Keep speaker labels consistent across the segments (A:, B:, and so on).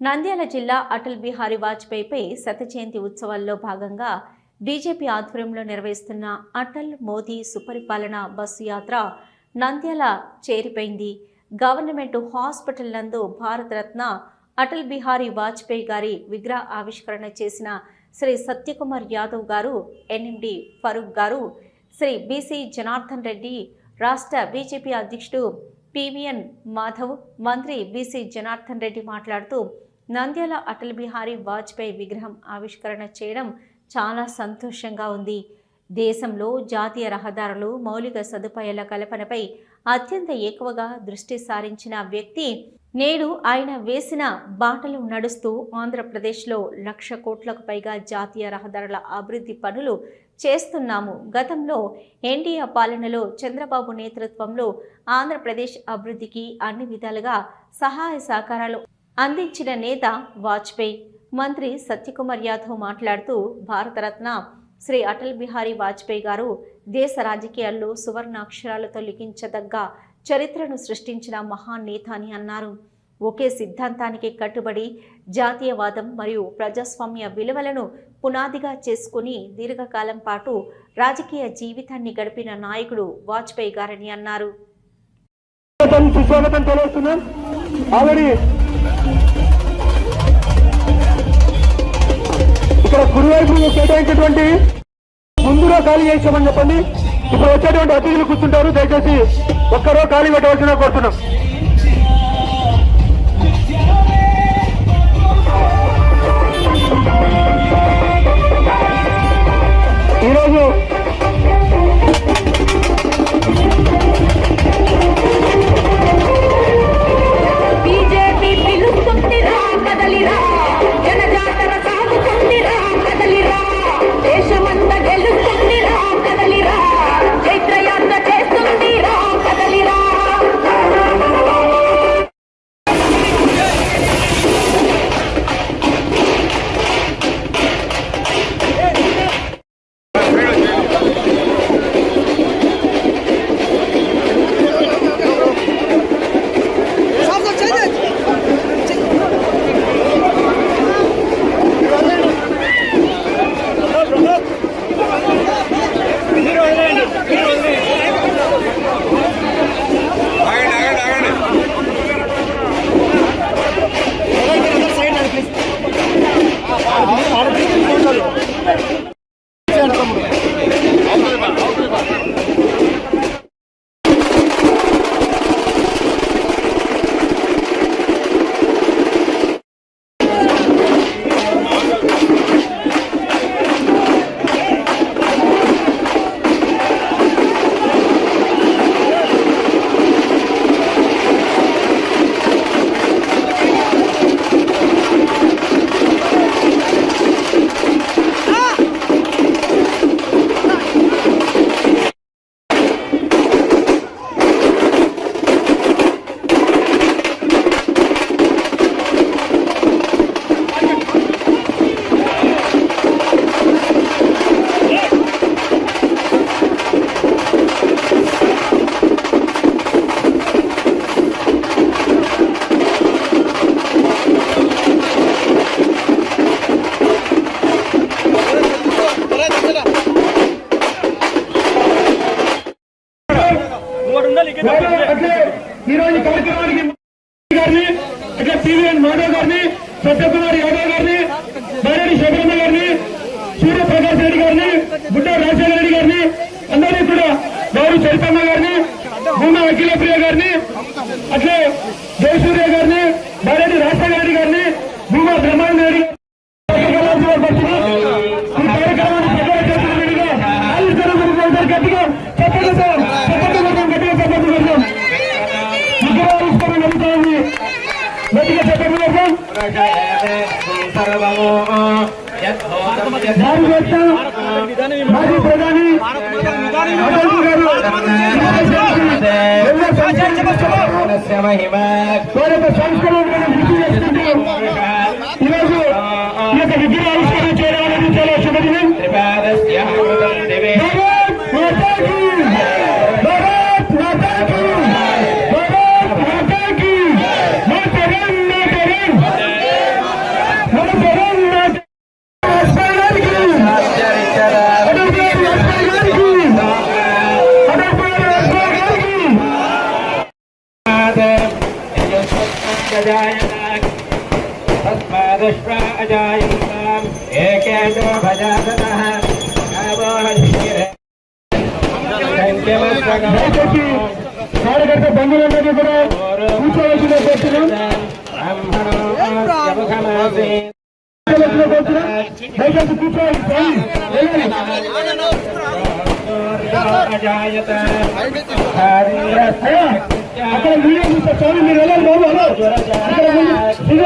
A: నంద్యాల జిల్లా అటల్ బిహారీ వాజ్పేయిపై శత జయంతి ఉత్సవాల్లో భాగంగా బీజేపీ ఆధ్వర్యంలో నిర్వహిస్తున్న అటల్ మోదీ సుపరిపాలన బస్సు యాత్ర నంద్యాల చేరిపోయింది. గవర్నమెంట్ హాస్పిటల్ నందు భారతరత్న అటల్ బిహారీ వాజ్పేయి గారి విగ్రహ ఆవిష్కరణ చేసిన శ్రీ సత్యకుమార్ యాదవ్ గారు ఎన్ఎండి ఫరూక్ గారు శ్రీ బీసీ జనార్దన్ రెడ్డి రాష్ట్ర బీజేపీ అధ్యక్షుడు పివిఎన్ మాధవ్ మంత్రి బీసీ జనార్దన్ రెడ్డి మాట్లాడుతూ నంద్యాల అటల్ బిహారీ వాజ్పేయి విగ్రహం ఆవిష్కరణ చేయడం చాలా సంతోషంగా ఉంది. దేశంలో జాతీయ రహదారులు మౌలిక సదుపాయాల కల్పనపై అత్యంత ఎక్కువగా దృష్టి సారించిన వ్యక్తి నేడు ఆయన వేసిన బాటలు నడుస్తూ ఆంధ్రప్రదేశ్లో లక్ష కోట్లకు పైగా జాతీయ రహదారుల అభివృద్ధి పనులు చేస్తున్నాము. గతంలో ఎన్డీఏ పాలనలో చంద్రబాబు నేతృత్వంలో ఆంధ్రప్రదేశ్ అభివృద్ధికి అన్ని విధాలుగా సహాయ సహకారాలు అందించిన నేత వాజ్పేయి. మంత్రి సత్యకుమార్ యాదవ్ మాట్లాడుతూ భారతరత్న శ్రీ అటల్ బిహారీ వాజ్పేయి గారు దేశ రాజకీయాల్లో సువర్ణాక్షరాలతో లిఖించదగ్గ చరిత్రను సృష్టించిన మహాన్ నేత అని అన్నారు. ఒకే సిద్ధాంతానికి కట్టుబడి జాతీయవాదం మరియు ప్రజాస్వామ్య విలువలను పునాదిగా చేసుకుని దీర్ఘకాలం పాటు రాజకీయ జీవితాన్ని గడిపిన నాయకుడు వాజ్పేయి గారని అన్నారు.
B: ఇక్కడ కుడివైపు కేటాయించినటువంటి ముందులో ఖాళీ చేసామని చెప్పండి. ఇప్పుడు వచ్చేటువంటి అతిథులు కూర్చుంటారు. దయచేసి ఒక్కరో ఖాళీ పెట్టవలసిన కోరుతున్నాం. ఈరోజు
C: అట్లే ఈరోజు కార్యక్రమానికి గారిని అట్లా పివిఎన్ మాధవ్ గారిని సత్యకుమార్ యాదవ్ గారిని బైరెడ్డి శేఖరమ్మ గారిని సూర్యప్రకాష్ రెడ్డి గారిని గుడ్డ రాజశేఖర రెడ్డి గారిని అందరినీ కూడా గౌరవ చరితమ్మ గారిని భూమా అఖిలప్రియ గారిని అట్లే జయసూర్య గారిని బైరెడ్డి రాజశేఖర రెడ్డి గారిని భూమా బ్రహ్మాండ దాని యొక్క మాజీ ప్రధాని అటల్ ఈరోజు ఈ యొక్క విగ్రహావిష్కరణ చేయడం అనేది చాలా శుభదినం.
D: तस्मादश्वा अजायन्ताम् एकेन्द्रो भजातः गावो हरिशिरे
C: దయచేసి కార్యకర్త బంధువులందరినీ కూడా కూర్చోవలసిన కోరుతున్నాం కూర్చోవలసిన కోరుతున్నాం దయచేసి కూర్చోవాలి వెళ్ళాలి.
D: अजायत
C: అయ్యా, అక్కడ వీడియో చూస్తే స్వామి మీరు వెళ్ళాలి బాబు హలో అక్కడ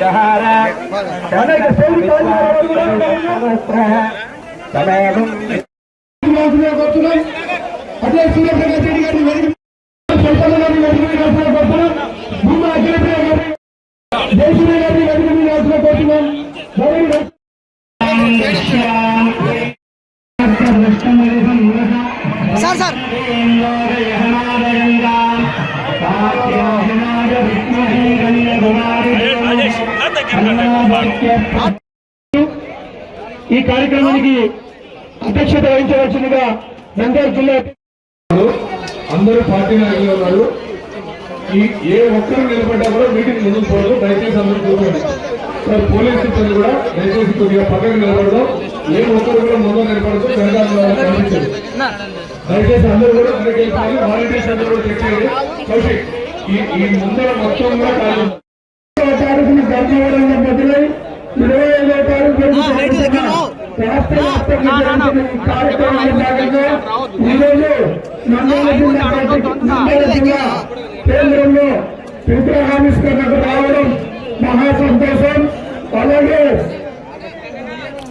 D: జహార
C: అనేక సేవలు రెడ్డి గారిని చైతన్య గారిని రాసిన కోరుతున్నాం అఖిలప్రియ గారిని జయసూర్య గారిని రాసిన కోరుతున్నాం
E: సార్ సార్.
C: ఈ కార్యక్రమానికి అధ్యక్షత వహించవలసిందిగా నంద్యాల జిల్లా
F: అందరూ పార్టీ నాయకులు ఉన్నారు. ఈ ఏ ఒక్కరు నిలబడ్డా కూడా మీటింగ్ పోవడం దయచేసి అందరూ కూర్చోండి. సార్ పోలీస్ సిబ్బంది కూడా దయచేసి కొద్దిగా పక్కకు నిలబడదాం. ఏ ఒక్కరు కూడా ముందు నిలబడదు. కనిపించదు. దయచేసి అందరూ కూడా వాలంటీర్స్ అందరూ కూడా చెక్ చేయండి. ఈ ముందర మొత్తం కూడా ఖాళీ
C: రాష్ట్ర వ్యాప్తంగా కార్యక్రమంలో భాగంగా ఈరోజు కేంద్రంలో విగ్రహావిష్కరణకు రావడం మహా సంతోషం అలాగే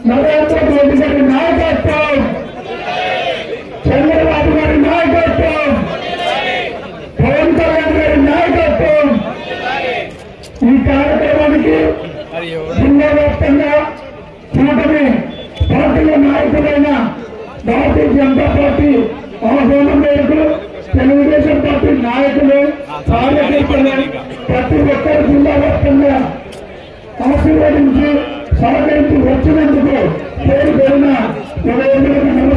C: నరేంద్ర మోదీ గారి నాయకత్వం చంద్రబాబు గారి నాయకత్వం పవన్ కళ్యాణ్ గారి నాయకత్వం ఈ కార్యక్రమానికి జిల్లా వ్యాప్తంగా కూటమి పార్టీల నాయకులైన భారతీయ జనతా పార్టీ ఆహ్వానం మేరకు తెలుగుదేశం పార్టీ నాయకులు కార్యకర్తలు ప్రతి ఒక్కరు జిల్లా వ్యాప్తంగా ఆశీర్వదించి సహకరించి వచ్చినందుకు పేరు పేరున హృదయపూర్వక